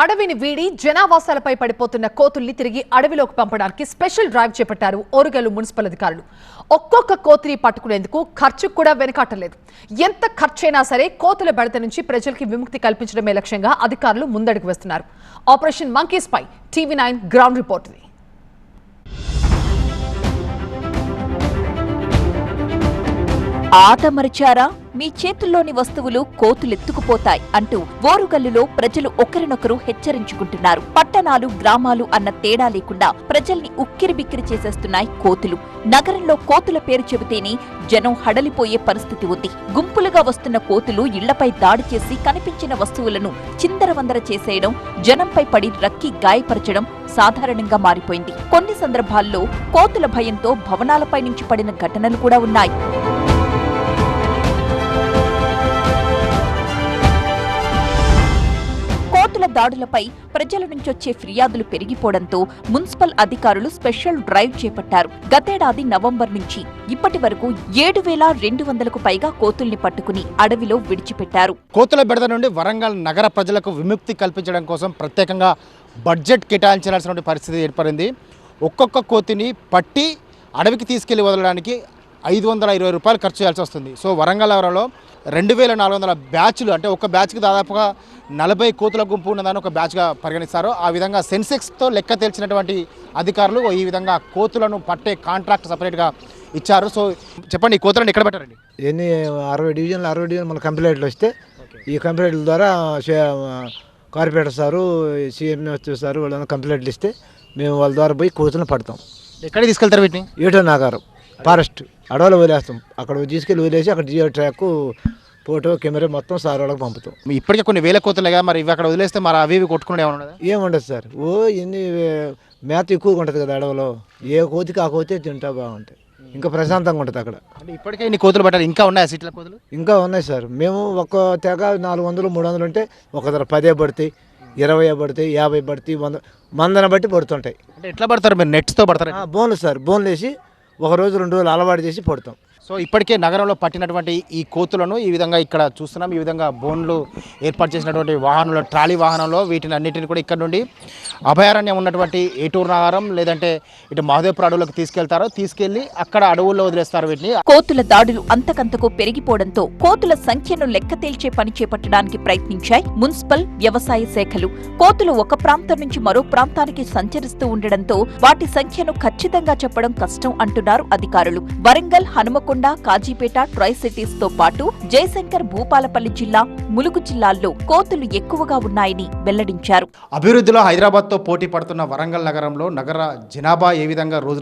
అడవిని వీడి జనావాసాలపై పడిపోతున్న కోతుల్ని తిరిగి అడవిలోకి పంపడానికి స్పెషల్ డ్రైవ్ చేపట్టారు ఓరుగల్లు మున్సిపల్ అధికారులు. ఒక్కొక్క కోతిని పట్టుకునేందుకు ఖర్చు కూడా వెనకాటలేదు ఎంత ఖర్చైనా సరే కోతుల బెడత నుంచి ప్రజలకి విముక్తి కల్పించడమే లక్ష్యంగా అధికారులు ముందడుగు వేస్తున్నారు. ఆపరేషన్ మంకీస్పై టీవీ నైన్ గ్రౌండ్ రిపోర్ట్ ఆట మరిచారా? మీ చేతుల్లోని వస్తువులు కోతులెత్తుకుపోతాయి అంటూ ఓరుగల్లులో ప్రజలు ఒకరినొకరు హెచ్చరించుకుంటున్నారు. పట్టణాలు గ్రామాలు అన్న తేడా లేకుండా ప్రజల్ని ఉక్కిరిబిక్కిరి చేసేస్తున్నాయి కోతులు. నగరంలో కోతుల పేరు చెబితేనే జనం హడలిపోయే పరిస్థితి ఉంది. గుంపులుగా వస్తున్న కోతులు ఇళ్ళపై దాడి చేసి కనిపించిన వస్తువులను చిందరవందర చేసేయడం జనంపై పడి రక్కి గాయపరచడం సాధారణంగా మారిపోయింది. కొన్ని సందర్భాల్లో కోతుల భయంతో భవనాలపై నుంచి పడిన ఘటనలు కూడా ఉన్నాయి. దాడులపై ప్రజల నుంచొచ్చే ఫిర్యాదులు పెరిగిపోవడంతో మున్సిపల్ అధికారులు స్పెషల్ డ్రైవ్ చేపట్టారు. గతేడాది నవంబర్ నుంచి ఇప్పటి వరకు ఏడు వేల రెండు వందలకు పైగా కోతుల్ని పట్టుకుని అడవిలో విడిచిపెట్టారు. కోతుల బెడద నుండి వరంగల్ నగర ప్రజలకు విముక్తి కల్పించడం కోసం ప్రత్యేకంగా బడ్జెట్ కేటాయించాల్సిన పరిస్థితి ఏర్పడింది. ఒక్కొక్క కోతిని పట్టి అడవికి తీసుకెళ్ళి వదలడానికి ఐదు వందల ఇరవై రూపాయలు ఖర్చు చేయాల్సి వస్తుంది. సో వరంగల్ నగరంలో రెండు వేల నాలుగు వందల బ్యాచ్లు అంటే ఒక బ్యాచ్కి దాదాపుగా నలభై కోతుల గుంపు ఉన్నదని ఒక బ్యాచ్గా పరిగణిస్తారు. ఆ విధంగా సెన్సెక్స్తో లెక్క తెలిసినటువంటి అధికారులు ఈ విధంగా కోతులను పట్టే కాంట్రాక్ట్ సపరేట్గా ఇచ్చారు. సో చెప్పండి ఈ కోతులను ఎక్కడ పెట్టారండి? ఎన్ని అరవై డివిజన్లు అరవై డివిజన్ మన కంప్లైంట్లు వస్తే ఈ కంప్లైంట్ల ద్వారా కార్పొరేటర్ సారు సీఎం సారు వాళ్ళని కంప్లైంట్లు ఇస్తే మేము వాళ్ళ ద్వారా పోయి కోతులను పడతాం. ఎక్కడికి తీసుకెళ్తారు వీటిని? ఏటో నాగారం. ఫారెస్ట్ అడవిలో వదిలేస్తాం. అక్కడ తీసుకెళ్ళి వదిలేసి అక్కడ జియో ట్రాక్ ఫోటో కెమెరా మొత్తం సార్ వాళ్ళకి పంపుతాం. ఇప్పటికే కొన్ని వేల కోతులు కదా మరి ఇవి అక్కడ వదిలేస్తే మరి అవి ఇవి కొట్టుకునే? ఏముండదు సార్. ఓ ఎన్ని మేత ఎక్కువగా ఉంటుంది కదా అడవిలో. ఏ కోతికి ఆ కోతి తింటా బాగుంటాయి ఇంకా ప్రశాంతంగా ఉంటుంది అక్కడ. అంటే ఇప్పటికే ఇన్ని కోతులు పట్టారు. ఇంకా ఉన్నాయా సిటీల కోతులు? ఇంకా ఉన్నాయి సార్. మేము ఒక్క తెగ నాలుగు వందలు మూడు వందలు ఉంటే ఒక ధర పదే పడతాయి ఇరవై పడతాయి యాభై పడతాయి వంద మందన బట్టి పడుతుంటాయి. అంటే ఎట్లా పడతారు? మీరు నెట్స్తో పడతారు? బోన్లు సార్. బోన్లు వేసి ఒక రోజు రెండు రోజులు అలవాటు చేసి పడతాం. సో ఇప్పటికే నగరంలో పట్టినటువంటి ఈ కోతులను ఈ విధంగా ఇక్కడ చూస్తున్నాం. ఈ విధంగా బోన్లు ఏర్పాటు చేసినటువంటి వాహనంలో ట్రాలీ వాహనంలో వీటిని అన్నిటిని కూడా ఇక్కడ నుండి అభయారణ్యం ఉన్నటువంటి ఏటూరు నగరం లేదంటే ఇటు మహదేవ్పుర అడవులకు తీసుకెళ్తారో తీసుకెళ్ళి అక్కడ అడవుల్లో వదిలేస్తారు వీటిని. కోతుల దాడులు అంతకంతకు పెరిగిపోవడంతో కోతుల సంఖ్యను లెక్క తేల్చే పని చేపట్టడానికి ప్రయత్నించాయి మున్సిపల్ వ్యవసాయ శాఖలు. కోతులు ఒక ప్రాంతం నుంచి మరో ప్రాంతానికి సంచరిస్తూ ఉండడంతో వాటి సంఖ్యను ఖచ్చితంగా చెప్పడం కష్టం అంటున్నారు అధికారులు. వరంగల్ హనుమకొండ కాజీపేట ట్రై సిటీస్తో పాటు జయశంకర్ భూపాలపల్లి జిల్లా ములుగు జిల్లాల్లో కోతులు ఎక్కువగా ఉన్నాయని వెల్లడించారు. అభివృద్ధిలో హైదరాబాద్తో పోటీ పడుతున్న వరంగల్ నగరంలో నగర జనాభా ఏ విధంగా రోజు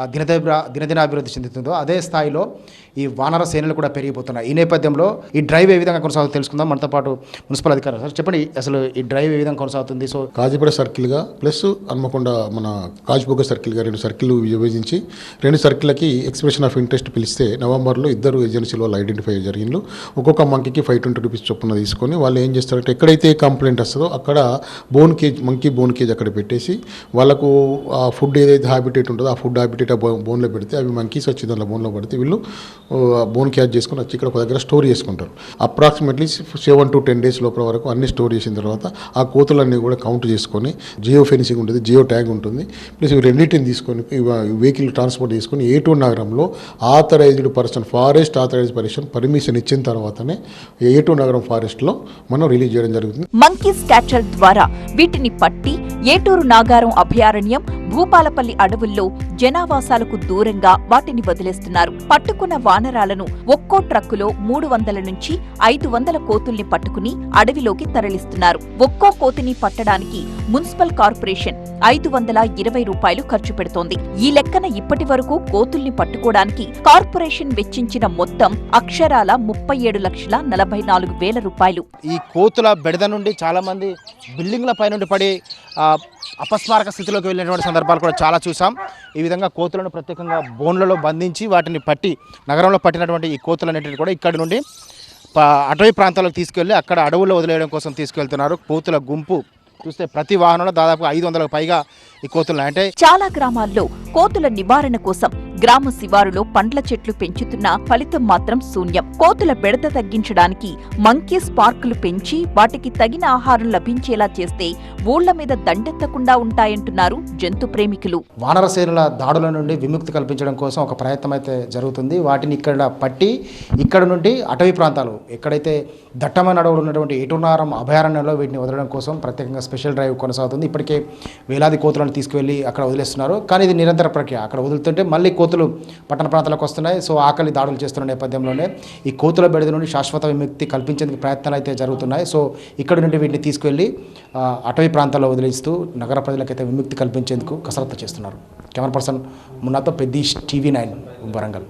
రోజుకు దినదినాభివృద్ధి చెందుతుందో అదే స్థాయిలో ఈ వానర సేనలు కూడా పెరిగిపోతున్నాయి. ఈ నేపథ్యంలో ఈ డ్రైవ్ ఏ విధంగా కొనసాగుతుందో తెలుసుకుందాం. మనతో పాటు మున్సిపల్ అధికారులు సార్ చెప్పండి అసలు ఈ డ్రైవ్ ఏ విధంగా కొనసాగుతుంది? సో కాజీపేట సర్కిల్గా ప్లస్ హన్మకొండ మన కాజ్బోగ సర్కిల్గా రెండు సర్కిల్ విభజించి రెండు సర్కిల్కి ఎక్స్ప్రెషన్ ఆఫ్ ఇంట్రెస్ట్ పిలిస్తే నవంబర్లో ఇద్దరు ఏజెన్సీల వాళ్ళు ఐడెంటిఫై జరిగిండ్రు ఒక్కొక్క మంకీకి ఫైవ్ ట్వంటీ రూపీస్ చొప్పున తీసుకొని వాళ్ళు ఏం చేస్తారంటే ఎక్కడైతే కంప్లైంట్ వస్తుందో అక్కడ bone cage monkey bone cage అక్కడ పెట్టేసి వాళ్ళకు ఆ ఫుడ్ ఏదైతే హ్యాబిటేట్ ఉంటుందో ఆ ఫుడ్ హ్యాబిటేట్ బయట బో- బోన్లో పెడితే అవి మంకీస్ వచ్చి దాంట్లో బోన్లో పడితే వీళ్ళు బోన్ క్యాచ్ చేసుకొని వచ్చి ఇక్కడ ఒక దగ్గర స్టోర్ చేసుకుంటారు. Approximately seven to ten days లోపల వరకు అన్ని స్టోర్ చేసిన తర్వాత ఆ కోతులన్నీ కూడా కౌంట్ చేసుకొని జియో ఫెన్సింగ్ ఉంటుంది జియో ట్యాగ్ ఉంటుంది. ప్లస్ ఇవి రెండింటిని తీసుకొని వెహికల్ ట్రాన్స్పోర్ట్ చేసుకొని ఏ టూ నగరంలో authorized person forest authorized person permission ఇచ్చిన తర్వాతనే ఏ టూ నగరం ఫారెస్ట్లో మనం రిలీజ్ చేయడం జరుగుతుంది. మంకీ స్కాచర్ ద్వారా వీటిని పట్టి ఏటూరు నాగారం అభయారణ్యం భూపాలపల్లి అడవుల్లో జనావాసాలకు దూరంగా వాటిని వదిలేస్తున్నారు. పట్టుకున్న వానరాలను ఒక్కో ట్రక్కులో మూడు వందల నుంచి ఐదు వందల కోతుల్ని పట్టుకుని అడవిలోకి తరలిస్తున్నారు. ఒక్కో కోతిని పట్టడానికి మున్సిపల్ కార్పొరేషన్ ఐదు వందల ఇరవై రూపాయలు ఖర్చు పెడుతోంది. ఈ లెక్కన ఇప్పటి వరకు కోతుల్ని పట్టుకోవడానికి కార్పొరేషన్ వెచ్చించిన మొత్తం అక్షరాల ముప్పై ఏడు లక్షల నలభై నాలుగు వేల రూపాయలు. ఈ కోతుల బెడద నుండి చాలా మంది బిల్డింగ్ల పై నుండి పడి అపస్మారక స్థితిలోకి వెళ్ళినటువంటి సందర్భాలు కూడా చాలా చూసాం. ఈ విధంగా కోతులను ప్రత్యేకంగా బోన్లలో బంధించి వాటిని పట్టి నగరంలో పట్టినటువంటి ఈ కోతులన్నింటిని కూడా ఇక్కడి నుండి అటవీ ప్రాంతాలకు తీసుకెళ్ళి అక్కడ అడవుల్లో వదిలేయడం కోసం తీసుకెళ్తున్నారు. కోతుల గుంపు చూస్తే ప్రతి వాహనంలో దాదాపు ఐదు వందలకు పైగా ఈ కోతులు అంటే చాలా గ్రామాల్లో కోతుల నివారణ కోసం గ్రామ శివారులో పండ్ల చెట్లు పెంచుతున్నా ఫలితం మాత్రం శూన్యం. కోతుల బెడద తగ్గించడానికి మంకీస్ పార్కులు పెంచి వాటికి తగిన ఆహారం లభించేలా చేస్తే ఊళ్ళ మీద దండెత్తకుండా ఉంటాయంటున్నారు జంతు ప్రేమికులు. వానరసేనుల దాడుల నుండి విముక్తి కల్పించడం కోసం ఒక ప్రయత్నం అయితే జరుగుతుంది. వాటిని ఇక్కడ పట్టి ఇక్కడ నుండి అటవీ ప్రాంతాలు ఎక్కడైతే దట్టమైన అడవులు ఉన్నటువంటి ఎటునారం అభయారణ్యంలో వీటిని వదలడం కోసం ప్రత్యేకంగా స్పెషల్ డ్రైవ్ కొనసాగుతుంది. ఇప్పటికే వేలాది కోతులను తీసుకువెళ్ళి అక్కడ వదిలేస్తున్నారు. కానీ ఇది నిరంతర ప్రక్రియ. అక్కడ వదులుతుంటే మళ్ళీ కోతులు పట్టణ ప్రాంతాలకు వస్తున్నాయి. సో ఆకలి దాడులు చేస్తున్న నేపథ్యంలోనే ఈ కోతుల బెడద నుండి శాశ్వత విముక్తి కల్పించేందుకు ప్రయత్నాలు అయితే జరుగుతున్నాయి. సో ఇక్కడ నుండి వీటిని తీసుకెళ్ళి అటవీ ప్రాంతాల్లో వదిలేస్తూ నగర ప్రజలకైతే విముక్తి కల్పించేందుకు కసరత్తు చేస్తున్నారు. కెమెరా పర్సన్ మున్నాతో పెద్దీష్ టీవీ నైన్ వరంగల్.